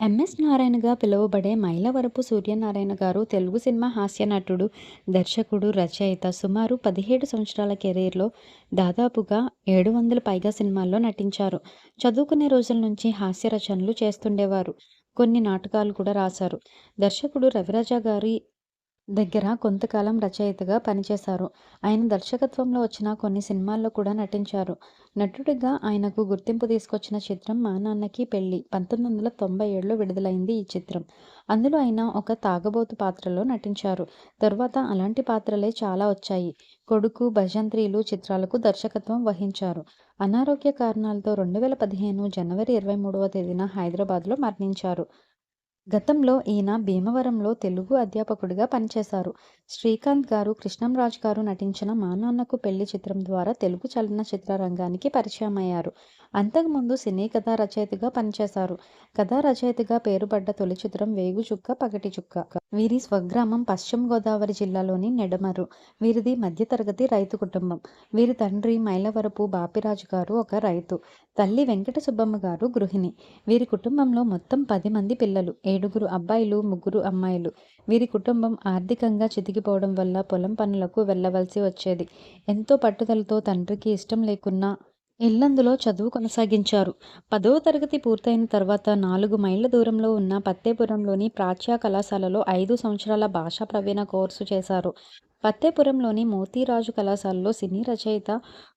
MS నారాయణగా పిలువబడే మైలవరపు సూర్యనారాయణ గారు Telugu cinema హాస్య నటుడు దర్శకుడు రచయిత సుమారు పదిహేడు సంవత్సరాల కెరీర్లో దాదాపుగా ఏడు వందల పైగా సినిమాల్లో నటించారు. చదువుకునే రోజుల నుంచి హాస్య రచనలు చేస్తుండేవారు. కొన్ని నాటకాలు కూడా రాశారు. దర్శకుడు రవిరాజ గారి దగ్గర కొంతకాలం రచయితగా పనిచేశారు. ఆయన దర్శకత్వంలో వచ్చిన కొన్ని సినిమాల్లో కూడా నటించారు. నటుడిగా ఆయనకు గుర్తింపు తీసుకొచ్చిన చిత్రం మా నాన్నకి పెళ్ళి. పంతొమ్మిది వందల తొంభై ఏడులో విడుదలైంది ఈ చిత్రం. అందులో ఆయన ఒక తాగబోతు పాత్రలో నటించారు. తర్వాత అలాంటి పాత్రలే చాలా వచ్చాయి. కొడుకు భజంత్రీలు చిత్రాలకు దర్శకత్వం వహించారు. అనారోగ్య కారణాలతో రెండు వేల పదిహేను జనవరి ఇరవై మూడవ తేదీన హైదరాబాద్లో మరణించారు. గతంలో ఈయన భీమవరంలో తెలుగు అధ్యాపకుడిగా పనిచేశారు. శ్రీకాంత్ గారు కృష్ణంరాజ్ గారు నటించిన మా నాన్నకు పెళ్ళి చిత్రం ద్వారా తెలుగు చలనచిత్ర రంగానికి పరిచయం అయ్యారు అంతకుముందు సినీ కథా రచయితగా పనిచేశారు. కథా రచయితగా పేరుపడ్డ తొలి చిత్రం వేగు చుక్క పగటి చుక్క వీరి స్వగ్రామం పశ్చిమ గోదావరి జిల్లాలోని నెడమరు. వీరిది మధ్యతరగతి రైతు కుటుంబం. వీరి తండ్రి మైలవరపు బాపిరాజు గారు ఒక రైతు. తల్లి వెంకట సుబ్బమ్మ గారు గృహిణి. వీరి కుటుంబంలో మొత్తం పది మంది పిల్లలు. ఏడుగురు అబ్బాయిలు ముగ్గురు అమ్మాయిలు. వీరి కుటుంబం ఆర్థికంగా చితికిపోవడం వల్ల పొలం పనులకు వెళ్ళవలసి వచ్చేది. ఎంతో పట్టుదలతో తండ్రికి ఇష్టం లేకున్నా ఇల్లందులో చదువు కొనసాగించారు. పదవ తరగతి పూర్తయిన తర్వాత నాలుగు మైళ్ళ దూరంలో ఉన్న పత్తేపురంలోని ప్రాచ్య కళాశాలలో ఐదు సంవత్సరాల భాషా ప్రవీణ కోర్సు చేశారు. పత్తేపురంలోని మోతీరాజు కళాశాలలో సినీ రచయిత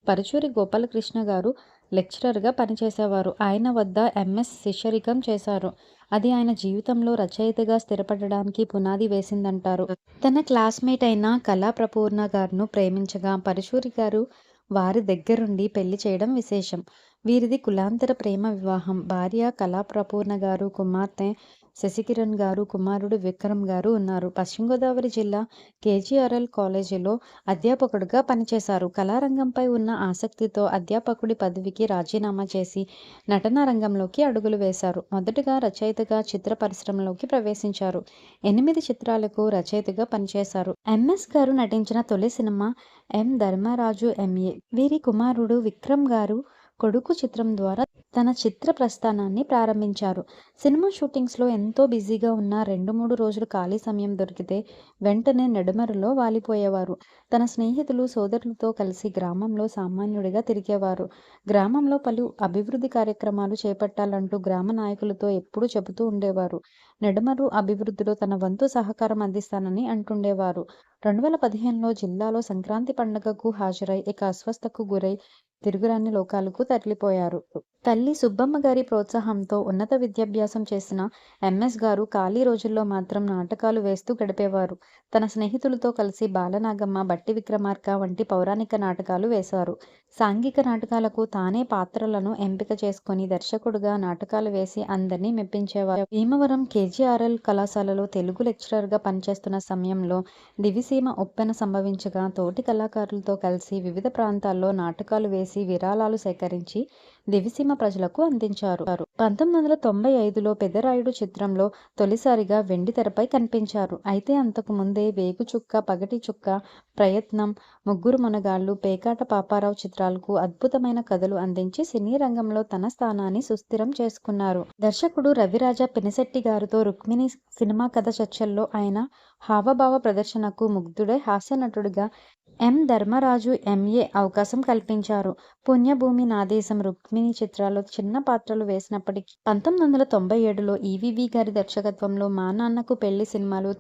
పరుచూరి గోపాలకృష్ణ గారు లెక్చరర్గా పనిచేసేవారు. ఆయన వద్ద ఎంఎస్ శిష్యరికం చేశారు. అది ఆయన జీవితంలో రచయితగా స్థిరపడడానికి పునాది వేసిందంటారు. తన క్లాస్మేట్ అయిన కళా ప్రపూర్ణ గారును ప్రేమించగా పరచూరి గారు వారి దగ్గరుండి పెళ్ళి చేయడం విశేషం. వీరిది కులాంతర ప్రేమ వివాహం. భార్య కళాప్రపూర్ణ గారు కుమార్తె శశికిరణ్ గారు కుమారుడు విక్రమ్ గారు ఉన్నారు. పశ్చిమ గోదావరి జిల్లా కేజీఆర్ఎల్ కాలేజీలో అధ్యాపకుడిగా పనిచేశారు. కళారంగంపై ఉన్న ఆసక్తితో అధ్యాపకుడి పదవికి రాజీనామా చేసి నటన రంగంలోకి అడుగులు వేశారు. మొదటగా రచయితగా చిత్ర పరిశ్రమలోకి ప్రవేశించారు. ఎనిమిది చిత్రాలకు రచయితగా పనిచేశారు. ఎంఎస్ గారు నటించిన తొలి సినిమా ఎం. ధర్మరాజు ఎంఏ వీరి కుమారుడు విక్రమ్ గారు కొడుకు చిత్రం ద్వారా తన చిత్ర ప్రస్థానాన్ని ప్రారంభించారు. సినిమా షూటింగ్స్లో ఎంతో బిజీగా ఉన్న రెండు మూడు రోజులు ఖాళీ సమయం దొరికితే వెంటనే నెడమరులో వాలిపోయేవారు. తన స్నేహితులు సోదరులతో కలిసి గ్రామంలో సామాన్యుడిగా తిరిగేవారు. గ్రామంలో పలు అభివృద్ధి కార్యక్రమాలు చేపట్టాలంటూ గ్రామ నాయకులతో ఎప్పుడూ చెబుతూ ఉండేవారు. నెడమరు అభివృద్ధిలో తన వంతు సహకారం అందిస్తానని అంటుండేవారు. రెండు వేల పదిహేనులో జిల్లాలో సంక్రాంతి పండుగకు హాజరై ఇక అస్వస్థకు గురై తిరుగురాని లోకాలకు తరలిపోయారు. తల్లి సుబ్బమ్మ గారి ప్రోత్సాహంతో ఉన్నత విద్యాభ్యాసం చేసిన ఎంఎస్ గారు ఖాళీ రోజుల్లో మాత్రం నాటకాలు వేస్తూ గడిపేవారు. తన స్నేహితులతో కలిసి బాలనాగమ్మ బట్టి విక్రమార్క వంటి పౌరాణిక నాటకాలు వేశారు. సాంఘిక నాటకాలకు తానే పాత్రలను ఎంపిక చేసుకుని దర్శకుడుగా నాటకాలు వేసి అందరినీ మెప్పించేవారు. భీమవరం కేజీఆర్ఎల్ కళాశాలలో తెలుగు లెక్చరర్గా పనిచేస్తున్న సమయంలో దివిసీమ ఒప్పెన సంభవించగా తోటి కళాకారులతో కలిసి వివిధ ప్రాంతాల్లో నాటకాలు వేసి విరాళాలు సేకరించి దివిసీమ ప్రజలకు అందించారు. పంతొమ్మిది వందల తొంభై ఐదులో పెద్దరాయుడు చిత్రంలో తొలిసారిగా వెండి తెరపై కనిపించారు. అయితే అంతకు ముందే వేగు చుక్క పగటి చుక్క ప్రయత్నం ముగ్గురు మునగాళ్ళు పేకాట పాపారావు చిత్రాలకు అద్భుతమైన కథలు అందించి సినీ రంగంలో తన స్థానాన్ని సుస్థిరం చేసుకున్నారు. దర్శకుడు రవిరాజ పినిశెట్టి గారితో రుక్మిణి సినిమా కథ చర్చల్లో ఆయన హావభావ ప్రదర్శనకు ముగ్ధుడై హాస్య నటుడిగా ఎం ధర్మరాజు ఎంఏ అవకాశం కల్పించారు. పుణ్యభూమి నాదేశం రుక్మిణి చిత్రాల్లో చిన్న పాత్రలు వేసినప్పటికీ పంతొమ్మిది వందల తొంభై ఏడులో ఈవీవి గారి దర్శకత్వంలో మా నాన్నకు పెళ్ళి సినిమాలు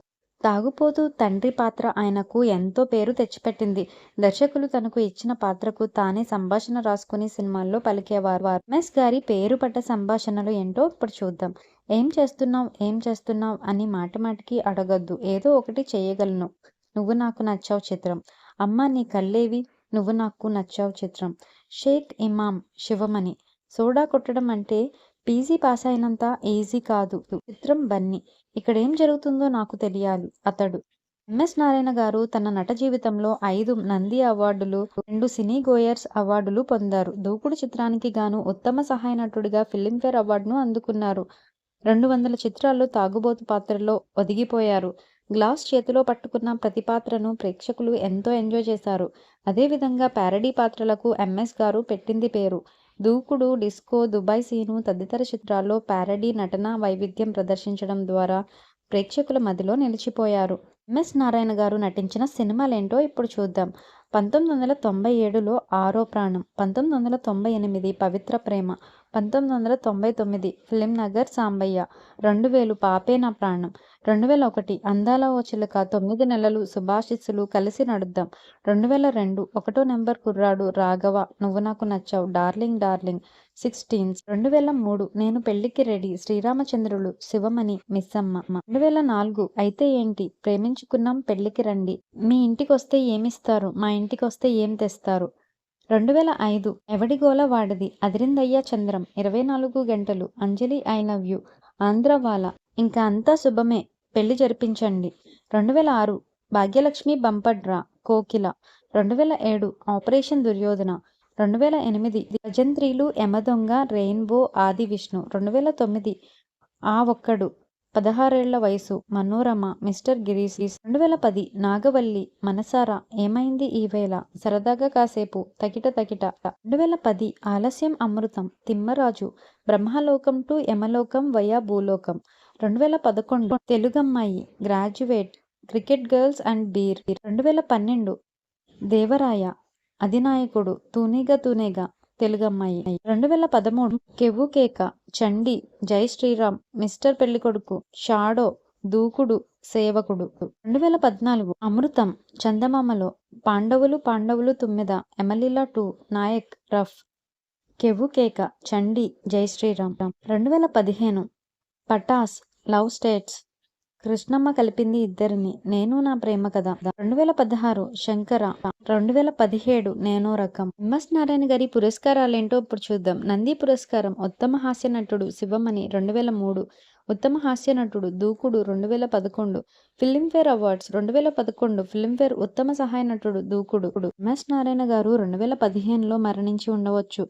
తాగుపోతూ తండ్రి పాత్ర ఆయనకు ఎంతో పేరు తెచ్చిపెట్టింది. దర్శకులు తనకు ఇచ్చిన పాత్రకు తానే సంభాషణ రాసుకుని సినిమాల్లో పలికేవారు. ఎంఎస్ గారి పేరు పడ్డ సంభాషణలు ఏంటో ఇప్పుడు చూద్దాం. ఏం చేస్తున్నావు? ఏం చేస్తున్నావు? అని మాటి మాటికి అడగద్దు. ఏదో ఒకటి చేయగలను. నువ్వు నాకు నచ్చావు చిత్రం. అమ్మ నీ కళ్ళేవి నువ్వు నాకు నచ్చావు చిత్రం. షేక్ ఇమామ్ శివమణి. సోడా కొట్టడం అంటే పీజీ పాస్ అయినంత ఈజీ కాదు. చిత్రం బన్నీ. ఇక్కడ ఏం జరుగుతుందో నాకు తెలియాలి. అతడు. ఎంఎస్ నారాయణ గారు తన నట జీవితంలో ఐదు నంది అవార్డులు రెండు సినీ గోయర్స్ అవార్డులు పొందారు. దూకుడు చిత్రానికి గాను ఉత్తమ సహాయ నటుడిగా ఫిలింఫేర్ అవార్డును అందుకున్నారు. రెండు వందల చిత్రాల్లో తాగుబోతు పాత్రలో ఒదిగిపోయారు. గ్లాస్ చేతిలో పట్టుకున్న ప్రతి పాత్రను ప్రేక్షకులు ఎంతో ఎంజాయ్ చేశారు. అదేవిధంగా ప్యారడీ పాత్రలకు ఎంఎస్ గారు పెట్టింది పేరు. దూకుడు డిస్కో దుబాయ్ సీను తదితర చిత్రాల్లో ప్యారడీ నటన వైవిధ్యం ప్రదర్శించడం ద్వారా ప్రేక్షకుల మదిలో నిలిచిపోయారు. ఎంఎస్ నారాయణ గారు నటించిన సినిమాలేంటో ఇప్పుడు చూద్దాం. పంతొమ్మిది వందల తొంభై ఏడులో ఆరో ప్రాణం పంతొమ్మిది వందల తొంభై ఎనిమిది పవిత్ర ప్రేమ పంతొమ్మిది వందల తొంభై తొమ్మిది ఫిలిం నగర్ సాంబయ్య. రెండు వేలు పాపే నా ప్రాణం. రెండు వేల ఒకటి అందాల ఓ చిలుక తొమ్మిది నెలలు శుభాశిస్సులు కలిసి నడుద్దాం. రెండు వేల రెండు ఒకటో నెంబర్ కుర్రాడు రాఘవ నువ్వు నాకు నచ్చావు డార్లింగ్ డార్లింగ్. సిక్స్టీన్స్. రెండు వేల మూడు నేను పెళ్ళికి రెడీ శ్రీరామచంద్రులు శివమణి మిస్సమ్మ. రెండు వేల నాలుగు అయితే ఏంటి? ప్రేమించుకున్నాం పెళ్ళికి రండి. మీ ఇంటికి వస్తే ఏమిస్తారు? మా ఇంటికి వస్తే ఏం తెస్తారు? రెండు వేల ఐదు ఎవడిగోల వాడిది? అదిరిందయ్య చంద్రం. ఇరవై నాలుగు గంటలు. Anjali I love you. Andhrawala ఇంకా అంతా శుభమే. పెళ్ళి జరిపించండి. రెండు వేల ఆరు భాగ్యలక్ష్మి బంపడ్రా కోకిల. రెండు వేల ఏడు ఆపరేషన్ దుర్యోధన. రెండు వేల ఎనిమిది గజంత్రీలు యమదొంగ రెయిన్బో ఆది విష్ణు. రెండు వేల తొమ్మిది ఆ ఒక్కడు. పదహారేళ్ళ వయసు. మనోరమ మిస్టర్ గిరీశ్ రెండు వేల పది నాగవల్లి మనసారా ఏమైంది ఈవేళ సరదాగా కాసేపు తకిట తకిట. రెండు వేల పది ఆలస్యం అమృతం తిమ్మరాజు బ్రహ్మలోకం టు యమలోకం వయా భూలోకం. రెండు వేల పదకొండు తెలుగమ్మాయి graduate cricket girls and beer. రెండు వేల పన్నెండు దేవరాయ అధినాయకుడు తూనేగా తూనేగా. తెలుగు అమ్మాయి రెండు వేల పదమూడు కెవ్వు కేక చండి జై శ్రీరామ్ మిస్టర్ పెళ్ళికొడుకు షాడో దూకుడు సేవకుడు. రెండు వేల పద్నాలుగు అమృతం చందమామలో పాండవులు పాండవులు తుమ్మెద ఎమలీలా టూ నాయక్ రఫ్. కెవ్వు కేక చండి జై శ్రీరామ్. రెండు వేల పదిహేను పటాస్ లవ్ స్టేట్స్. కృష్ణమ్మ కలిపింది ఇద్దరిని. నేను నా ప్రేమ కథ. రెండు వేల పదహారు శంకర. రెండు వేల పదిహేడు నేను రకం. ఎంఎస్ నారాయణ గారి పురస్కారాలేంటో ఇప్పుడు చూద్దాం. నంది పురస్కారం ఉత్తమ హాస్య నటుడు శివమణి రెండు వేల మూడు. ఉత్తమ హాస్య నటుడు దూకుడు రెండు వేల పదకొండు. ఫిల్మ్ఫేర్ అవార్డ్స్ రెండు వేల పదకొండు. ఫిల్మ్ఫేర్ ఉత్తమ సహాయ నటుడు దూకుడు. ఎంఎస్ నారాయణ గారు రెండు వేల పదిహేనులో మరణించి ఉండవచ్చు.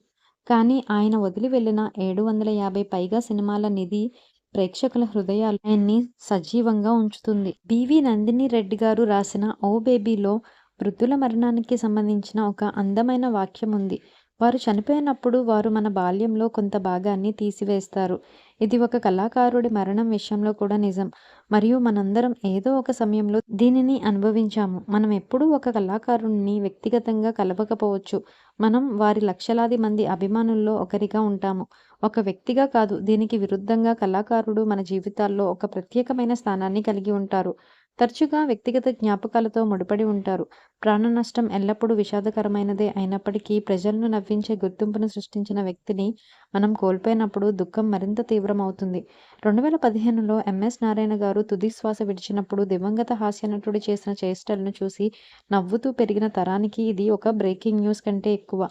కానీ ఆయన వదిలి వెళ్ళిన ఏడు వందల యాభై పైగా సినిమాల నిధి ప్రేక్షకుల హృదయాలు ఆయన్ని సజీవంగా ఉంచుతుంది. బివి నందిని రెడ్డి గారు రాసిన ఓ బేబీలో వృద్ధుల మరణానికి సంబంధించిన ఒక అందమైన వాక్యం ఉంది. వారు చనిపోయినప్పుడు వారు మన బాల్యంలో కొంత భాగాన్ని తీసివేస్తారు. ఇది ఒక కళాకారుడి మరణం విషయంలో కూడా నిజం. మరియు మనందరం ఏదో ఒక సమయంలో దీనిని అనుభవించాము. మనం ఎప్పుడూ ఒక కళాకారుణ్ణి వ్యక్తిగతంగా కలవకపోవచ్చు. మనం వారి లక్షలాది మంది అభిమానుల్లో ఒకరిగా ఉంటాము. ఒక వ్యక్తిగా కాదు దీనికి విరుద్ధంగా కళాకారుడు మన జీవితాల్లో ఒక ప్రత్యేకమైన స్థానాన్ని కలిగి ఉంటారు. తరచుగా వ్యక్తిగత జ్ఞాపకాలతో ముడిపడి ఉంటారు. ప్రాణ నష్టం ఎల్లప్పుడూ విషాదకరమైనదే అయినప్పటికీ ప్రజలను నవ్వించే గుర్తింపును సృష్టించిన వ్యక్తిని మనం కోల్పోయినప్పుడు దుఃఖం మరింత తీవ్రమవుతుంది. రెండు వేల పదిహేనులో ఎంఎస్ నారాయణ గారు తుది శ్వాస విడిచినప్పుడు దివంగత హాస్యనటుడు చేసిన చేష్టలను చూసి నవ్వుతూ పెరిగిన తరానికి ఇది ఒక బ్రేకింగ్ న్యూస్ కంటే ఎక్కువ.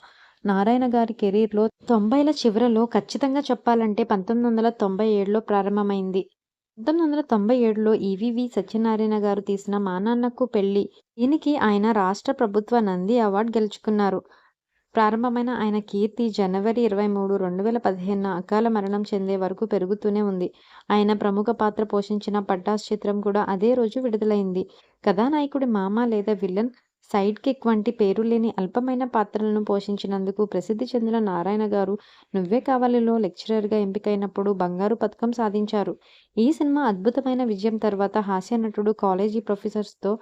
నారాయణ గారి కెరీర్లో తొంభైల చివరలో ఖచ్చితంగా చెప్పాలంటే పంతొమ్మిది వందల తొంభై ఏడులో ప్రారంభమైంది. పంతొమ్మిది వందల తొంభై ఏడులో ఈవీవి సత్యనారాయణ గారు తీసిన మా నాన్నకు పెళ్ళి దీనికి ఆయన రాష్ట్ర ప్రభుత్వ నంది అవార్డు గెలుచుకున్నారు. ప్రారంభమైన ఆయన కీర్తి జనవరి ఇరవై మూడు రెండు వేల పదిహేను అకాల మరణం చెందే వరకు పెరుగుతూనే ఉంది. ఆయన ప్రముఖ పాత్ర పోషించిన పట్టాస్ చిత్రం కూడా అదే రోజు విడుదలైంది. కథానాయకుడి మామ లేదా విలన్ సైడ్ కిక్ వంటి పేరు లేని అల్పమైన పాత్రలను పోషించినందుకు ప్రసిద్ధి చెందిన నారాయణ గారు నువ్వే కావాలిలో లెక్చరర్గా ఎంపికైనప్పుడు బంగారు పథకం సాధించారు. ఈ సినిమా అద్భుతమైన విజయం తర్వాత హాస్య నటుడు కాలేజీ ప్రొఫెసర్స్తో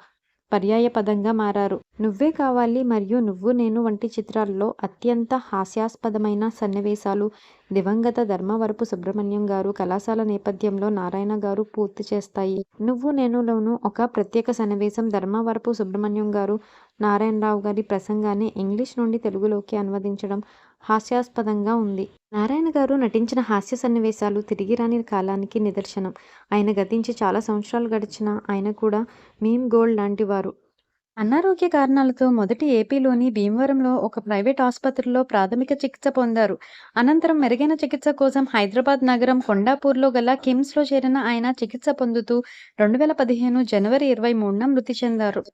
పర్యాయపదంగా మారారు. నువ్వే కావాలి మరియు నువ్వు నేను వంటి చిత్రాల్లో అత్యంత హాస్యాస్పదమైన సన్నివేశాలు దివంగత ధర్మవరపు సుబ్రహ్మణ్యం గారు కళాశాల నేపథ్యంలో నారాయణ గారు పూర్తి చేస్తాయి. నువ్వు నేనులోను ఒక ప్రత్యేక సన్నివేశం ధర్మవరపు సుబ్రహ్మణ్యం గారు నారాయణరావు గారి ప్రసంగాన్ని ఇంగ్లీష్ నుండి తెలుగులోకి అనువదించడం హాస్యాస్పదంగా ఉంది. నారాయణ గారు నటించిన హాస్య సన్నివేశాలు తిరిగి రాని కాలానికి నిదర్శనం. ఆయన గతించి చాలా సంవత్సరాలు గడిచిన ఆయన కూడా మీమ్ గోల్డ్ లాంటి వారు. అనారోగ్య కారణాలతో మొదటి ఏపీలోని భీమవరంలో ఒక ప్రైవేట్ ఆసుపత్రిలో ప్రాథమిక చికిత్స పొందారు. అనంతరం మెరుగైన చికిత్స కోసం హైదరాబాద్ నగరం కొండాపూర్లో గల కిమ్స్లో చేరిన ఆయన చికిత్స పొందుతూ రెండు వేల పదిహేను జనవరి ఇరవై మూడున మృతి చెందారు.